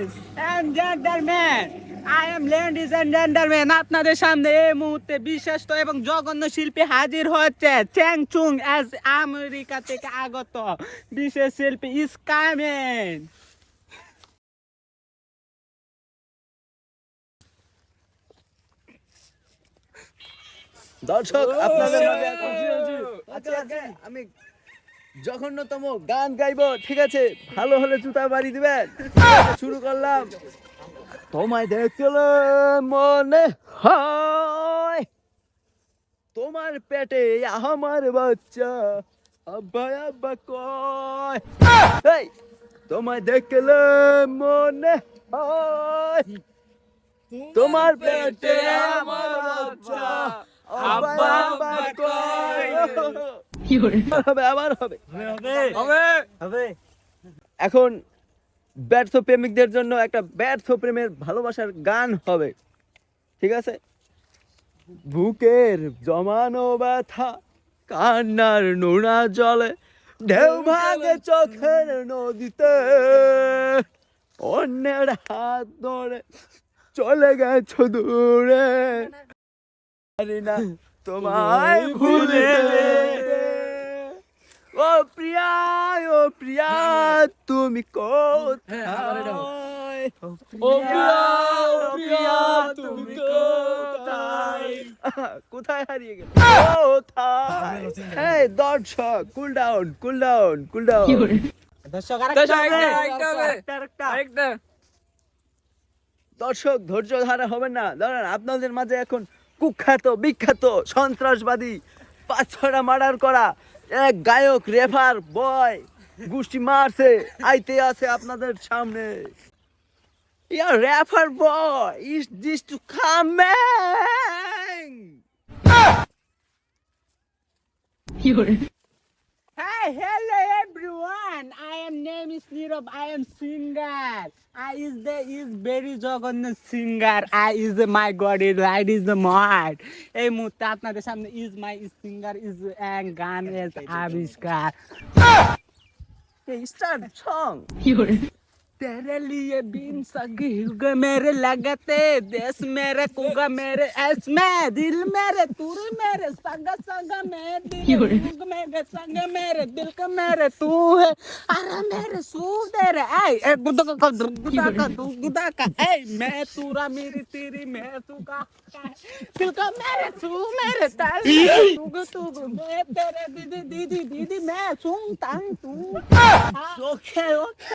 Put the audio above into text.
Ladies and gentlemen, I am ladies and gentlemen, আপনাদের সামনে এই মুহূর্তে বিশিষ্ট এবং জঘন্য শিল্পী হাজির হচ্ছে চ্যাং চুং অ্যাজ আমেরিকা থেকে আগত বিশেষ শিল্পী ইস কামিং দর্শক আপনাদের মাঝে এখন- আচ্ছা, আচ্ছা, আমি জঘন্যতম গান গাইবো ঠিক আছে? ভালো হলে জুতা বাড়ি দিবেন। শুরু করলাম। তোমায় দেখলে মনে হয় তোমার পেটে আমার বাচ্চা। আব্বা আব্বা কয় এই, তোমায় দেখলে মনে হয় তোমার পেটে আমার হবে আবার হবে। হবে এখন ব্যর্থ প্রেমিকদের জন্য একটা ব্যর্থ প্রেমের ভালোবাসার গান হবে। ঠিক আছে? বুকের জমানো ব্যথা কান্নার নোনা জলে ঢেউ ভাঙে চোখের নদীতে। অন্যের হাত ধরে চলে গেছো দূরে। তোমায় ভুলে প্রিয়া ও প্রিয়া তুমি কোথায়? ও প্রিয়া ও প্রিয়া তুমি কোথায়? কোথায়? হারিয়ে গেল? কোথায়? এই দর্শক cool down cool down cool down দর্শক দর্শক, আরেকটা আরেকটা আরেকটা, আরেকটা। আরেকটা। দর্শক ধৈর্য ধারা হবে না। ধরেন আপনাদের মাঝে এখন কুখ্যাত বিখ্যাত সন্ত্রাসবাদী পাঁচ ছটা মার্ডার করা এক গায়ক রেফার বয় গোষ্ঠী মারছে আইতে আছে আপনাদের সামনে। Year refer boy is this to coming! হ্যাঁ hello everyone. I am name is Nirav. I am singer. I is the is very জঘন্য singer. I is the my God It light is the mod. এই মুহূর্তে আপনাদের সামনে is my is singer is and গান is আবিষ্কার start song तेरे लिए been सगी हुगे मेरे लगते देश मेरे कुगा मेरे एस में दिल मेरे तुर मेरे सगा सगा मैं दिल मेरे संग मेरे दिल का मेरे तू है। अरे मेरे सू दे रे ऐ ए गुदा का गुदा का तू गुदा का ऐ मैं तूरा मेरी तेरी मैं तू का दिल का मेरे सू मेरे ताल तू तू मैं तेरे दीदी दीदी दीदी मैं सुन तंग तू ओके ओके।